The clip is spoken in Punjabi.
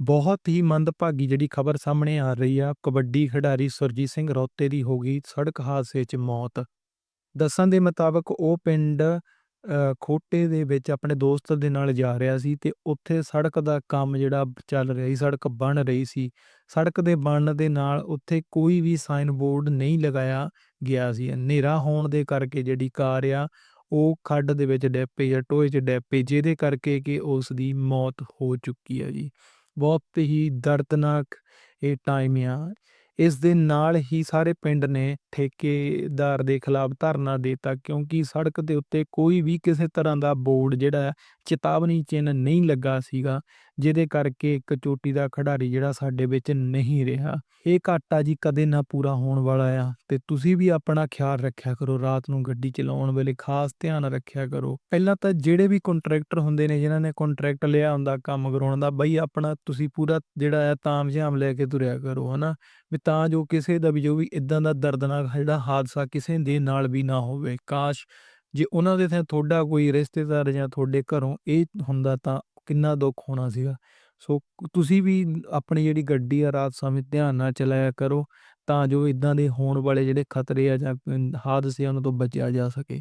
ਬਹੁਤ ਹੀ ਮੰਦਭਾਗੀ ਜਿਹੜੀ ਖਬਰ ਸਾਹਮਣੇ ਆ ਰਹੀ ਆ ਕਬੱਡੀ ਖਿਡਾਰੀ ਸੁਰਜੀਤ ਸਿੰਘ ਰੌਤੇ ਦੀ ਹੋ ਗਈ ਸੜਕ ਹਾਦਸੇ 'ਚ ਮੌਤ। ਦੱਸਣ ਦੇ ਮੁਤਾਬਕ ਉਹ ਪਿੰਡ ਅ, ਖੋਟੇ ਦੇ ਵਿੱਚ ਆਪਣੇ ਦੋਸਤ ਦੇ ਨਾਲ ਜਾ ਰਿਹਾ ਸੀ ਤੇ ਉੱਥੇ ਸੜਕ ਦਾ ਕੰਮ ਜਿਹੜਾ ਚੱਲ ਰਿਹਾ ਸੀ, ਸੜਕ ਬਣ ਰਹੀ ਸੀ। ਸੜਕ ਦੇ ਬਣਨ ਦੇ ਨਾਲ ਉੱਥੇ ਕੋਈ ਵੀ ਸਾਈਨ ਬੋਰਡ ਨਹੀਂ ਲਗਾਇਆ ਗਿਆ ਸੀ। ਹਨੇਰਾ ਹੋਣ ਦੇ ਕਰਕੇ ਜਿਹੜੀ ਕਾਰ ਆ ਉਹ ਖੱਡ ਦੇ ਵਿੱਚ ਡਿੱਗ ਪਈ ਆ, ਟੋਏ 'ਚ ਡਿੱਗ ਪਈ ਜਿਹਦੇ ਕਰਕੇ ਕਿ ਉਸ ਦੀ ਮੌਤ ਹੋ ਚੁੱਕੀ ਆ ਜੀ। ਬਹੁਤ ਹੀ ਦਰਦਨਾਕ ਇਹ ਟਾਈਮ ਆ। ਇਸ ਦੇ ਨਾਲ ਹੀ ਸਾਰੇ ਪਿੰਡ ਨੇ ਠੇਕੇਦਾਰ ਦੇ ਖਿਲਾਫ ਧਰਨਾ ਦੇਤਾ, ਕਿਉਂਕਿ ਸੜਕ ਦੇ ਉੱਤੇ ਕੋਈ ਵੀ ਕਿਸੇ ਤਰ੍ਹਾਂ ਦਾ ਬੋਰਡ ਜਿਹੜਾ ਚੇਤਾਵਨੀ ਚਿੰਨ੍ਹ ਨਹੀਂ ਲੱਗਾ ਸੀਗਾ, ਜਿਹਦੇ ਕਰਕੇ ਇੱਕ ਚੋਟੀ ਦਾ ਖਿਡਾਰੀ ਜਿਹੜਾ ਸਾਡੇ ਵਿੱਚ ਨਹੀਂ ਰਿਹਾ। ਇਹ ਘਾਟਾ ਜੀ ਕਦੇ ਨਾ ਪੂਰਾ ਹੋਣ ਵਾਲਾ ਆ, ਤੇ ਤੁਸੀਂ ਵੀ ਆਪਣਾ ਖਿਆਲ ਰੱਖਿਆ ਕਰੋ, ਰਾਤ ਨੂੰ ਗੱਡੀ ਚਲਾਉਣ ਵੇਲੇ ਖਾਸ ਧਿਆਨ ਰੱਖਿਆ ਕਰੋ। ਪਹਿਲਾਂ ਤਾਂ ਜਿਹੜੇ ਵੀ ਕੰਟਰੈਕਟਰ ਹੁੰਦੇ ਨੇ, ਜਿਨ੍ਹਾਂ ਨੇ ਕੰਟਰੈਕਟ ਲਿਆ ਹੁੰਦਾ ਕੰਮ ਕਰਾਉਣ ਦਾ, ਬਈ ਆਪਣਾ ਤੁਸੀਂ ਪੂਰਾ ਜਿਹੜਾ ਆ ਤਾਮਝਾਮ ਲੈ ਕੇ ਤੁਰਿਆ ਕਰੋ, ਹਨਾ ਵੀ ਤਾਂ ਜੋ ਕਿਸੇ ਦਾ ਵੀ ਜੋ ਵੀ ਇਦਾਂ ਦਾ ਦਰਦਨਾਕ ਜਿਹੜਾ ਹਾਦਸਾ ਕਿਸੇ ਦੇ ਨਾਲ ਵੀ ਨਾ ਹੋਵੇ। ਕਾਸ਼ ਜੇ ਉਹਨਾਂ ਦੇ ਥਾਂ ਤੁਹਾਡਾ ਕੋਈ ਰਿਸ਼ਤੇਦਾਰ ਜਾਂ ਤੁਹਾਡੇ ਘਰੋਂ ਇਹ ਹੁੰਦਾ ਤਾਂ ਕਿੰਨਾ ਦੁੱਖ ਹੋਣਾ ਸੀਗਾ। ਸੋ ਤੁਸੀਂ ਵੀ ਆਪਣੀ ਜਿਹੜੀ ਗੱਡੀ ਆ ਰਾਤ ਸਮੇਂ ਧਿਆਨ ਨਾਲ ਚਲਾਇਆ ਕਰੋ ਤਾਂ ਜੋ ਇਦਾਂ ਦੇ ਹੋਣ ਵਾਲੇ ਜਿਹੜੇ ਖਤਰੇ ਆ ਜਾਂ ਹਾਦਸੇ ਆ, ਉਹਨਾਂ ਤੋਂ ਬਚਿਆ ਜਾ ਸਕੇ।